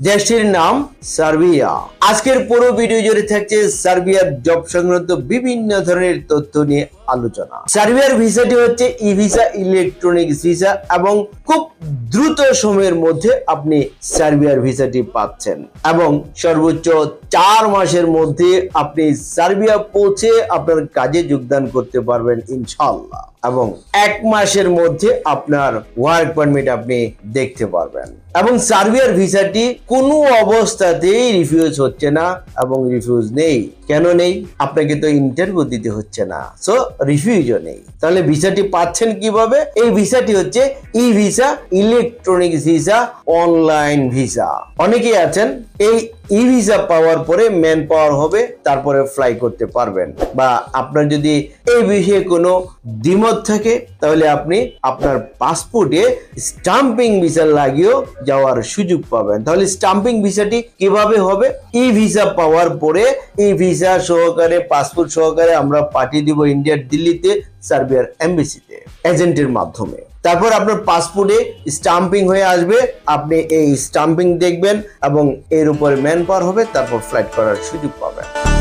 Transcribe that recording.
দেশটির নাম সার্বিয়া। আজকের পুরো ভিডিও জুড়ে থাকছে সার্বিয়ার জব সংক্রান্ত বিভিন্ন ধরনের তথ্য নিয়ে আলোচনা। সার্বিয়ার ভিসাটি হচ্ছে ই ভিসা ইলেকট্রনিক ভিসা এবং খুব দ্রুত সময়ের মধ্যে আপনি সার্বিয়ার ভিসাটি পাচ্ছেন এবং সর্বোচ্চ চার মাসের মধ্যে আপনি সার্বিয়া পৌঁছে আপনার কাজে যোগদান করতে পারবেন ইনশাল্লাহ এবং এক মাসের মধ্যে আপনার ওয়ার্ক পারমিট আপনি দেখতে পারবেন। এবং সার্বিয়ার ভিসাটি কোনো অবস্থাতেই রিফিউজ হচ্ছে না এবং রিফিউজ নেই। কেন নেই? আপনাকে তো ইন্টারভিউ দিতে হচ্ছে না। সো রিফিউজও নেই। তাহলে ভিসাটি পাচ্ছেন কীভাবে? এই ভিসাটি হচ্ছে e visa electronic visa online visa অনেকেই আছেন, এই ই ভিসা পাওয়ার পরে ম্যান পাওয়ার হবে, তারপরে ফ্লাই করতে পারবেন। বা আপনার যদি এই বিষয়ে কোনো দ্বিমত থাকে, তাহলে আপনি আপনার পাসপোর্টে স্টাম্পিং ভিসা লাগিয়েও যাওয়ার সুযোগ পাবেন। তাহলে স্টাম্পিং ভিসাটি কীভাবে হবে? ই ভিসা পাওয়ার পরে ই ভিসা সহকারে, পাসপোর্ট সহকারে আমরা পাঠিয়ে দিব ইন্ডিয়ার দিল্লিতে। সার্বিয়ার এমবিসিতে, এজেন্টের মাধ্যমে। তারপর আপনার পাসপোর্টে স্টাম্পিং হয়ে আসবে। আপনি এই স্টাম্পিং দেখবেন এবং এর উপরে ম্যান পাওয়ার হবে, তারপর ফ্লাইট করার সুযোগ পাবেন।